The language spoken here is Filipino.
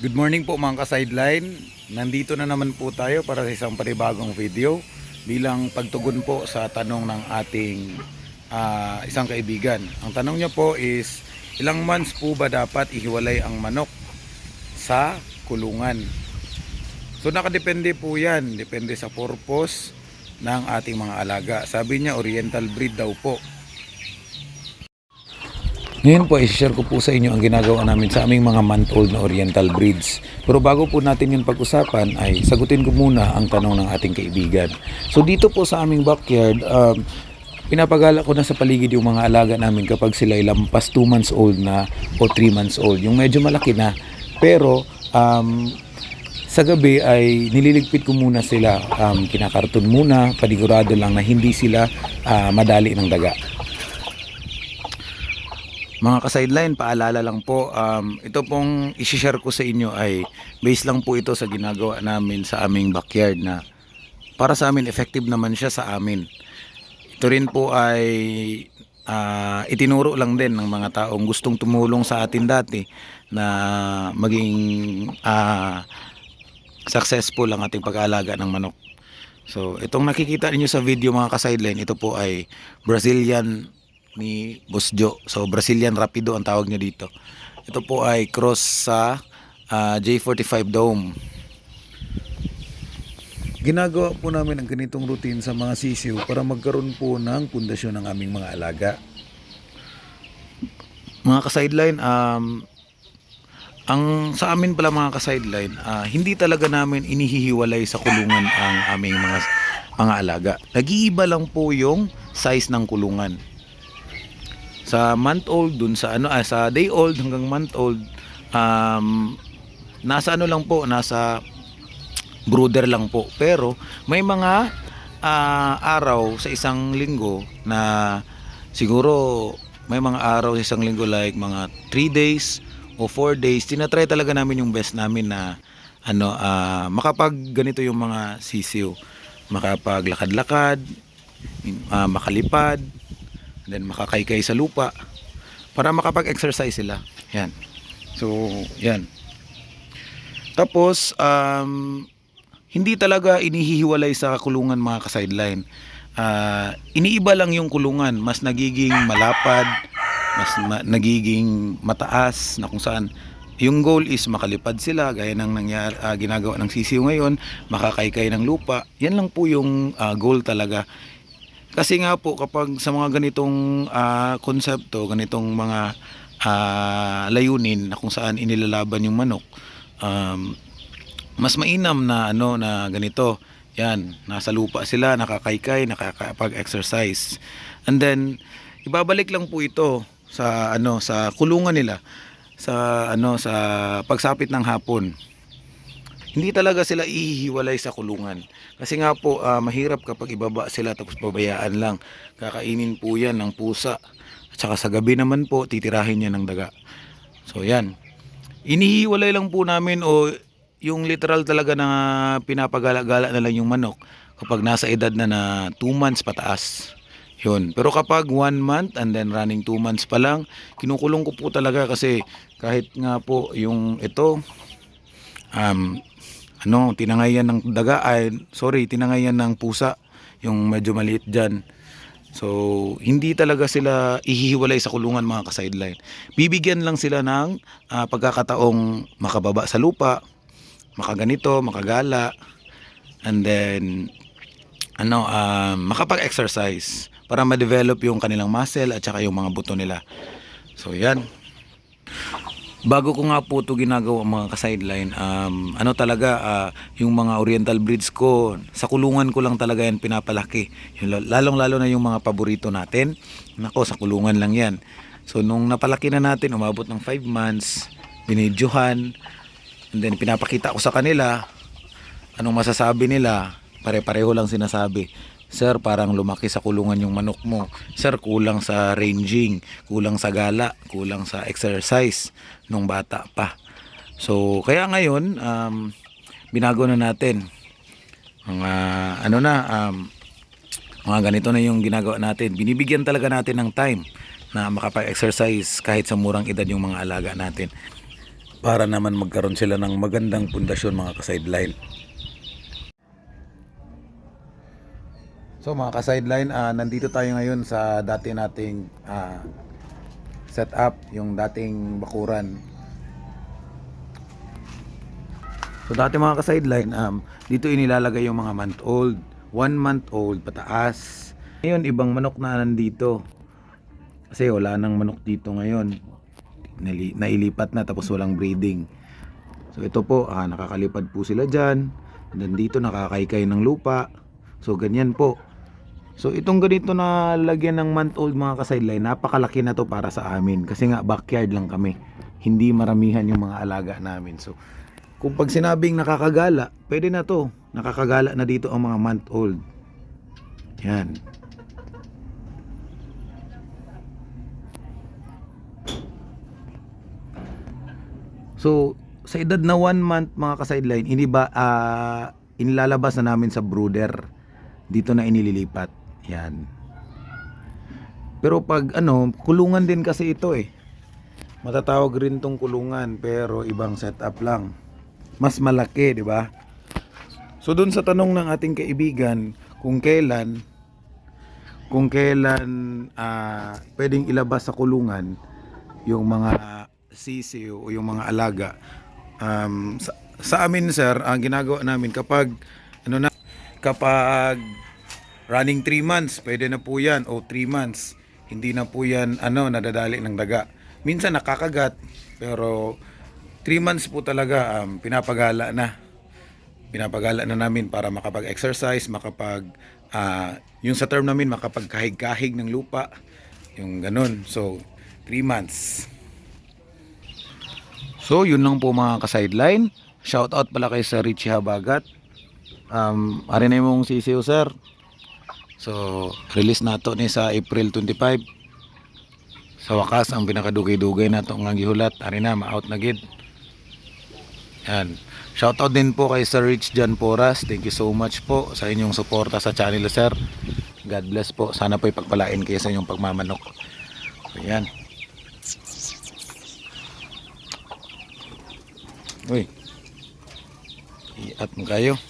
Good morning po mga ka-sideline. Nandito na naman po tayo para sa isang panibagong video bilang pagtugon po sa tanong ng ating ah, isang kaibigan. Ang tanong niya po is ilang months po ba dapat ihiwalay ang manok sa kulungan? So nakadepende po yan. Depende sa purpose ng ating mga alaga. Sabi niya oriental breed daw po. Ngayon po, i-share ko po sa inyo ang ginagawa namin sa aming mga month-old na oriental breeds. Pero bago po natin yung pag-usapan, ay sagutin ko muna ang tanong ng ating kaibigan. So dito po sa aming backyard, um, pinapagala ko na sa paligid yung mga alaga namin kapag sila ay lampas 2 months old na o 3 months old. Yung medyo malaki na. Pero um, sa gabi ay nililigpit ko muna sila. Um, kinakarton muna, panigurado lang na hindi sila ah, madali ng daga. Mga ka-sideline, paalala lang po, um, ito pong isi-share ko sa inyo ay base lang po ito sa ginagawa namin sa aming backyard na para sa amin effective naman siya sa amin. Ito rin po ay ah, itinuro lang din ng mga taong gustong tumulong sa atin dati na maging ah, successful ang ating pag-aalaga ng manok. So, itong nakikita ninyo sa video mga ka-sideline, ito po ay Brazilian ni Boss Joe. So Brazilian Rapido ang tawag niya dito. Ito po ay cross sa ah, J45 Dome. Ginagawa po namin ang ganitong routine sa mga sisiw para magkaroon po ng pundasyon ng aming mga alaga. Mga ka-sideline, um, ang sa amin pala mga ka-sideline, ah, hindi talaga namin inihihiwalay sa kulungan ang aming mga mga alaga. Nag-iiba lang po yung size ng kulungan sa month old dun sa ano ah, sa day old hanggang month old um, nasa ano lang po nasa brooder lang po. Pero may mga ah, araw sa isang linggo na siguro may mga araw sa isang linggo like mga 3 days o 4 days tinatry talaga namin yung best namin na ano ah, makapag ganito yung mga sisiw. Makapaglakad-lakad ah, makalipad then makakaykay sa lupa para makapag-exercise sila. Yan. So, yan. Tapos, um, hindi talaga inihihiwalay sa kulungan mga ka-sideline. Ah, iniiba lang yung kulungan, mas nagiging malapad, mas ma- nagiging mataas na kung saan yung goal is makalipad sila gaya ng nangyari, ah, ginagawa ng sisiw ngayon, makakaykay ng lupa. Yan lang po yung ah, goal talaga. Kasi nga po kapag sa mga ganitong ah, konsepto, ganitong mga ah, layunin na kung saan inilalaban yung manok, um, mas mainam na ano na ganito. Yan, nasa lupa sila, nakakaykay, nakakapag-exercise. And then ibabalik lang po ito sa ano sa kulungan nila sa ano sa pagsapit ng hapon hindi talaga sila ihiwalay sa kulungan. Kasi nga po, ah, mahirap kapag ibaba sila tapos pabayaan lang. Kakainin po yan ng pusa. At saka sa gabi naman po, titirahin niya ng daga. So yan. Inihiwalay lang po namin o yung literal talaga na pinapagala-gala na lang yung manok kapag nasa edad na na 2 months pataas. Yun. Pero kapag 1 month and then running 2 months pa lang, kinukulong ko po talaga kasi kahit nga po yung ito, um, ano, tinangayan ng daga, ay, sorry, tinangayan ng pusa, yung medyo maliit dyan. So, hindi talaga sila ihihiwalay sa kulungan mga ka-sideline. Bibigyan lang sila ng ah, pagkakataong makababa sa lupa, makaganito, makagala, and then, ano, ah, makapag-exercise para ma-develop yung kanilang muscle at saka yung mga buto nila. So, yan. Bago ko nga po ito ginagawa mga ka-sideline, um, ano talaga, ah, yung mga oriental breeds ko, sa kulungan ko lang talaga yan pinapalaki. Yung, la- lalong-lalo na yung mga paborito natin, nako, sa kulungan lang yan. So, nung napalaki na natin, umabot ng 5 months, binidyohan, and then pinapakita ko sa kanila, anong masasabi nila, pare-pareho lang sinasabi. Sir, parang lumaki sa kulungan yung manok mo. Sir, kulang sa ranging, kulang sa gala, kulang sa exercise nung bata pa. So, kaya ngayon, um, binago na natin. Mga, ano na, um, mga ganito na yung ginagawa natin. Binibigyan talaga natin ng time na makapag-exercise kahit sa murang edad yung mga alaga natin. para naman magkaroon sila ng magandang pundasyon mga ka-sideline. So mga ka-sideline, ah, nandito tayo ngayon sa dati nating ah, setup, yung dating bakuran. So dati mga ka-sideline, um, dito inilalagay yung mga month old, one month old pataas. Ngayon ibang manok na nandito. Kasi wala nang manok dito ngayon. Nailipat na tapos walang breeding. So ito po, ah, nakakalipad po sila dyan. Then dito nakakaykay ng lupa. So ganyan po. So itong ganito na lagyan ng month old mga ka-sideline, napakalaki na to para sa amin. Kasi nga backyard lang kami. Hindi maramihan yung mga alaga namin. So kung pag sinabing nakakagala, pwede na to. Nakakagala na dito ang mga month old. Yan. So, sa edad na one month mga ka-sideline, ini ba ah, inilalabas na namin sa brooder. Dito na inililipat. Yan. Pero pag ano, kulungan din kasi ito eh. Matatawag rin tong kulungan pero ibang setup lang. Mas malaki, di ba? So doon sa tanong ng ating kaibigan kung kailan kung kailan ah, pwedeng ilabas sa kulungan yung mga sisiw o yung mga alaga. Um, sa, sa amin sir, ang ginagawa namin kapag ano na kapag running 3 months, pwede na po 'yan o 3 months. Hindi na po 'yan ano nadadali ng daga. Minsan nakakagat pero 3 months po talaga um, pinapagala na pinapagala na namin para makapag-exercise, makapag ah, yung sa term namin makapagkahig-kahig ng lupa, yung ganun. So, 3 months. So, yun lang po mga ka-sideline. Shout out pala kay Sir Richie Habagat. Um, ari na mong sisiyo, sir. So, release na to ni sa April 25. Sa wakas, ang pinakadugay-dugay na to nga gihulat. Ari na, ma-out na gid. Yan. Shoutout din po kay Sir Rich John Poras. Thank you so much po sa inyong suporta sa channel, sir. God bless po. Sana po ipagpalain kayo sa inyong pagmamanok. Ayan. Uy. Iat mo kayo.